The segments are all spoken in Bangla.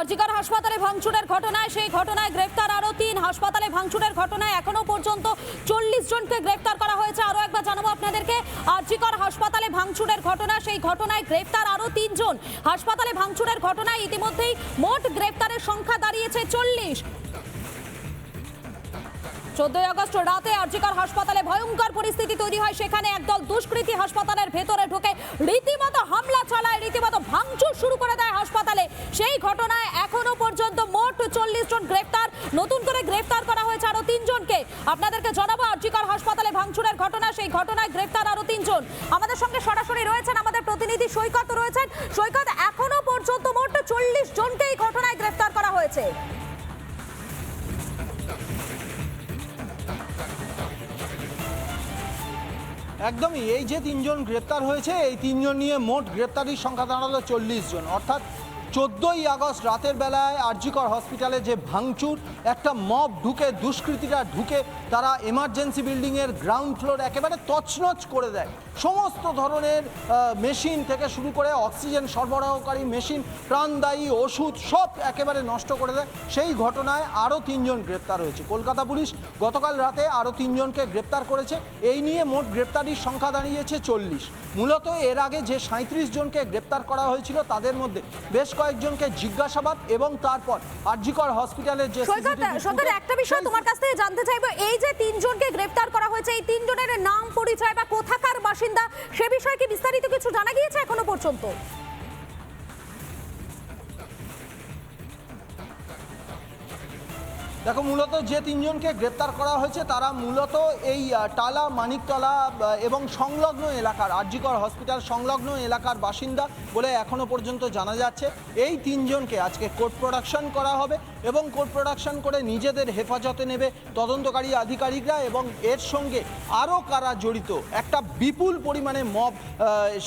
আরজিকর হাসপাতালে ভাঙচুরের ঘটনায়, সেই ঘটনায় গ্রেফতার আরও তিন। হাসপাতালে ভাঙচুরের ঘটনায় এখনও পর্যন্ত চল্লিশ জনকে গ্রেফতার করা হয়েছে। আরও একবার জানাব আপনাদেরকে আরজিকর হাসপাতালে ভাঙচুরের ঘটনা, সেই ঘটনায় গ্রেফতার আরও তিনজন হাসপাতালে ভাঙচুরের ঘটনায় ইতিমধ্যেই মোট গ্রেফতারের সংখ্যা দাঁড়িয়েছে চল্লিশ। চোদ্দই আগস্ট রাতে আরজিকর হাসপাতালে ভয়ঙ্কর পরিস্থিতি তৈরি হয়। সেখানে একদল দুষ্কৃতী হাসপাতালের ভেতরে ঢুকে রীতিমতো হামলা চালায়, রীতিমতো ভাঙচুর শুরু করে দেয় হাসপাতালে। সেই ঘটনায় নতুন করে গ্রেফতার করা হয়েছে আরও তিনজনকে। আপনাদেরকে জানাব আরজিকর হাসপাতালে ভাঙচুরের ঘটনা, সেই ঘটনায় গ্রেফতার আরও তিনজন। আমাদের সঙ্গে সরাসরি রয়েছেন আমাদের প্রতিনিধি সৈকত রয়েছেন। সৈকত, এখনও পর্যন্ত মোট চল্লিশ জনকে এই ঘটনায় গ্রেফতার করা হয়েছে। একদমই, এই যে তিনজন গ্রেপ্তার হয়েছে, এই তিনজন নিয়ে মোট গ্রেপ্তারির সংখ্যা দাঁড়াল চল্লিশ জন। অর্থাৎ চোদ্দোই আগস্ট রাতের বেলায় আরজিকর হসপিটালে যে ভাঙচুর, একটা মব ঢুকে, দুষ্কৃতীরা ঢুকে তারা এমার্জেন্সি বিল্ডিংয়ের গ্রাউন্ড ফ্লোর একেবারে তছনছ করে দেয়। সমস্ত ধরনের মেশিন থেকে শুরু করে অক্সিজেন সরবরাহকারী মেশিন প্রাণদায়ী ওষুধ সব একেবারে নষ্ট করে দেয়। সেই ঘটনায় আরও তিনজন গ্রেপ্তার হয়েছে। কলকাতা পুলিশ গতকাল রাতে আরও তিনজনকে গ্রেপ্তার করেছে। এই নিয়ে মোট গ্রেপ্তারির সংখ্যা দাঁড়িয়েছে চল্লিশ। মূলত এর আগে যে সাঁত্রিশ জনকে গ্রেপ্তার করা হয়েছিল তাদের মধ্যে বেশ কয়েকজনকে জিজ্ঞাসাবাদ এবং তারপর আরজিকর হসপিটালের যে ফুটেজ, একটা বিষয় তোমার কাছ থেকে জানতে চাইব এই যে তিনজনকে গ্রেফতার করা হয়েছে এই তিনজনের নাম পরিচয় বা কোথাকার বাসিন্দা সে বিষয়ে কি বিস্তারিত কিছু জানা গিয়েছে এখনও পর্যন্ত? দেখো, মূলত যে তিনজনকে গ্রেপ্তার করা হয়েছে, তারা মূলত এই টালা, মানিকতলা এবং সংলগ্ন এলাকার আরজিকর হসপিটাল সংলগ্ন এলাকার বাসিন্দা বলে এখনও পর্যন্ত জানা যাচ্ছে। এই তিনজনকে আজকে কোর্ট প্রোডাকশন করা হবে। এবং কোর্ট প্রোডাকশন করে নিজেদের হেফাজতে নেবে তদন্তকারী আধিকারিকরা এবং এর সঙ্গে আরও কারা জড়িত? একটা বিপুল পরিমাণে মব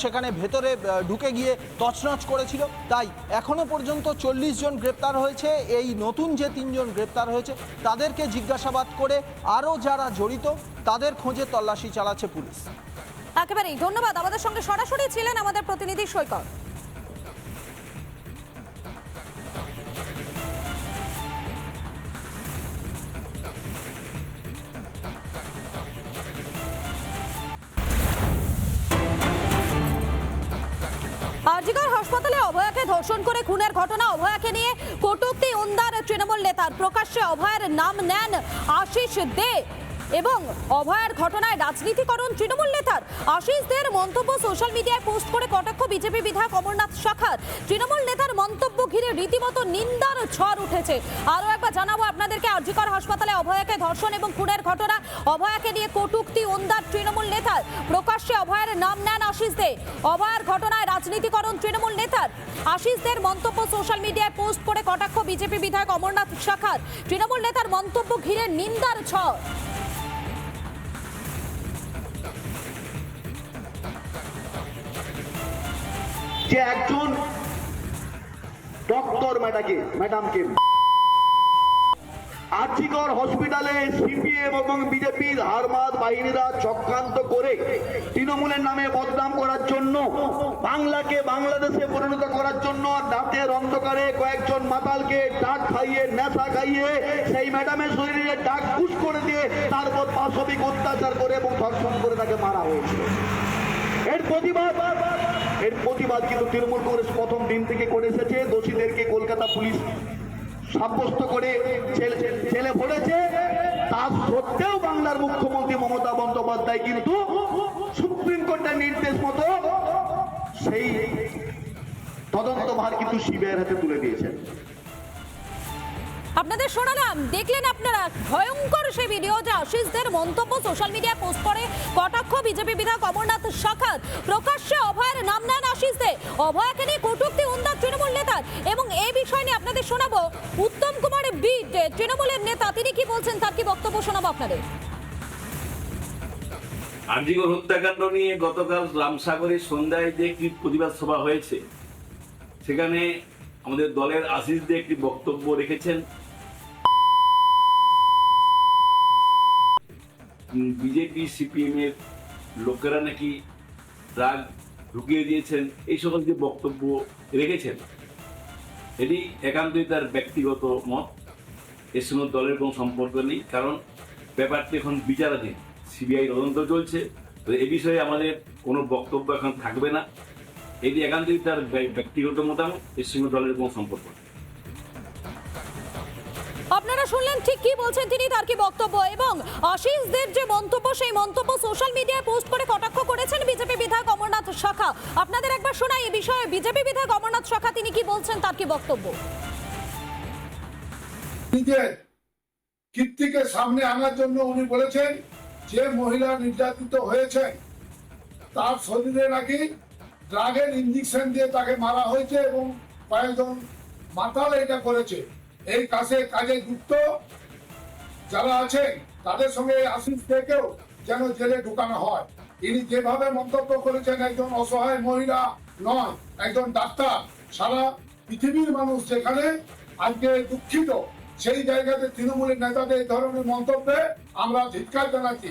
সেখানে ভেতরে ঢুকে গিয়ে তছনছ করেছিল। তাই এখনও পর্যন্ত চল্লিশ জন গ্রেপ্তার হয়েছে। এই নতুন যে তিনজন গ্রেপ্তার হয়েছে, তাদেরকে জিজ্ঞাসাবাদ করে আরও যারা জড়িত, তাদের খোঁজে তল্লাশি চালাচ্ছে পুলিশ। একেবারেই, ধন্যবাদ। আমাদের সঙ্গে সরাসরি ছিলেন আমাদের প্রতিনিধি সৈকত। হাসপাতালে অভয়াকে ধর্ষণ করে খুনের ঘটনা। অভয়াকে নিয়ে কটুক্তি উন্দার তৃণমূল নেতার। প্রকাশ্যে অভয়ের নাম নেন আশিস দে এবং অভয়ের ঘটনায় রাজনীতিকরণ তৃণমূল নেতার আশিস দের মন্তব্য সোশ্যাল মিডিয়ায় পোস্ট করে কটাক্ষ বিজেপি বিধায়ক অমরনাথ শাখার। তৃণমূল নেতার মন্তব্য ঘিরে রীতিমতো নিন্দার ঝড় উঠেছে। আরও একবার জানাব আপনাদেরকে, আরজিকর হাসপাতালে অভয়াকে ধর্ষণ এবং খুনের ঘটনা। অভয়াকে নিয়ে কটুক্তি উন্দার তৃণমূল নেতার। প্রকাশ্যে অভয়ের নাম নেন আশিস দে অভয়ার ঘটনায় রাজনীতিকরণ তৃণমূল নেতার। আশিস দের মন্তব্য সোশ্যাল মিডিয়ায় পোস্ট করে কটাক্ষ বিজেপি বিধায়ক অমরনাথ শাখার। তৃণমূল নেতার মন্তব্য ঘিরে নিন্দার ঝড়। যে একজন ডক্টর ম্যাডাকে ম্যাডামকে। আর্থিকর হসপিটালে সিপিএম এবং বিজেপির হারমাদ বাহিনীরা চক্রান্ত করে তৃণমূলের নামে বদনাম করার জন্য, বাংলাকে বাংলাদেশে পরিণত করার জন্য দাঁতের অন্ধকারে কয়েকজন মাতালকে ডাক খাইয়ে, নেশা খাইয়ে, সেই ম্যাডামের শরীরে ডাক পুশ করে দিয়ে তারপর পাশবিক অত্যাচার করে এবং ধর্ষণ করে তাকে মারা হয়েছে। এর প্রতিবাদ এর প্রতিবাদ কিন্তু তৃণমূল কংগ্রেস প্রথম দিন থেকে করে এসেছে। দোষীদেরকে কলকাতা পুলিশ সাব্যস্ত করে ছেলে পড়েছে তা সত্ত্বেও বাংলার মুখ্যমন্ত্রী মমতা বন্দ্যোপাধ্যায় কিন্তু সুপ্রিম কোর্টের নির্দেশ মতো সেই তদন্তভার কিন্তু সিবিআইয়ের হাতে তুলে দিয়েছেন। আপনাদের শোনালাম, দেখলেন আপনারা, ভয়ঙ্কর সেই ভিডিও যে আশিসদের মন্তব্য সোশ্যাল মিডিয়ায় পোস্ট করে। কটাক্ষ বিজেপি বিধায়ক অমরনাথ শাখাত প্রকাশ্যে অভয়ের নাম নেন আশিস দে অভয়াকে নিয়ে কটুক্তি উন্দার তৃণমূল নেতার। এবং এই বিষয় নিয়ে আপনাদের শোনাবো উত্তম কুমার বিট, তৃণমূলের নেতা। তিনি কি বলছেন, তার কি বক্তব্য শোনাবো আপনাদের? আর্জিকর হত্যাকাণ্ড নিয়ে গতকাল রামসাগরের সন্ধ্যায় যে একটি প্রতিবাদ সভা হয়েছে, সেখানে আমাদের দলের আশিস দিয়ে একটি বক্তব্য রেখেছেন। বিজেপি, সিপিএম এর লোকেরা নাকি রাগ ঢুকিয়ে দিয়েছেন, এই সকল যে বক্তব্য রেখেছেন, এটি একান্তই তার ব্যক্তিগত মত। এর সঙ্গে দলের কোনো সম্পর্ক নেই, কারণ ব্যাপারটি এখন বিচারাধীন। সিবিআই তদন্ত চলছে, তো এ বিষয়ে আমাদের কোনো বক্তব্য এখন থাকবে না। এটি একান্তই তার ব্য- ব্যক্তিগত মতামত এর সঙ্গে দলের কোনো সম্পর্ক নেই। শুনলেন ঠিক কি বলছেন তিনি, তার কি বক্তব্য? এবং আশিস দের যে মন্তব্য, সেই মন্তব্য সোশ্যাল মিডিয়ায় পোস্ট করে কটাক্ষ করেছেন বিজেপি বিধায়ক অমরনাথ শাখা। আপনাদের একবার শোনাই এই বিষয়ে, বিজেপি বিধায়ক অমরনাথ শাখা, তিনি কি বলছেন, তার কি বক্তব্য? নিজের কীর্তিকে সামনে আনার জন্য উনি বলেছেন, যে মহিলা নির্যাতিত হয়েছে তার শরীরে নাকি ড্রাগের ইঞ্জেকশন দিয়ে তাকে মারা হয়েছে এবং কয়েকজন মাতাল এটা করেছে। এই কাজে কাজে যুক্ত যারা আছেন, তাদের সঙ্গে আশিস থেকেও যেন জেলে ঢুকানো হয়। তিনি যেভাবে মন্তব্য করেছেন, একজন অসহায় মহিলা নয়, একজন ডাক্তার। সারা পৃথিবীর মানুষ যেখানে আজকে দুঃখিত। সেই জায়গাতে তৃণমূলের নেতাদের এই ধরনের মন্তব্যে আমরা ধিক্কার জানাচ্ছি।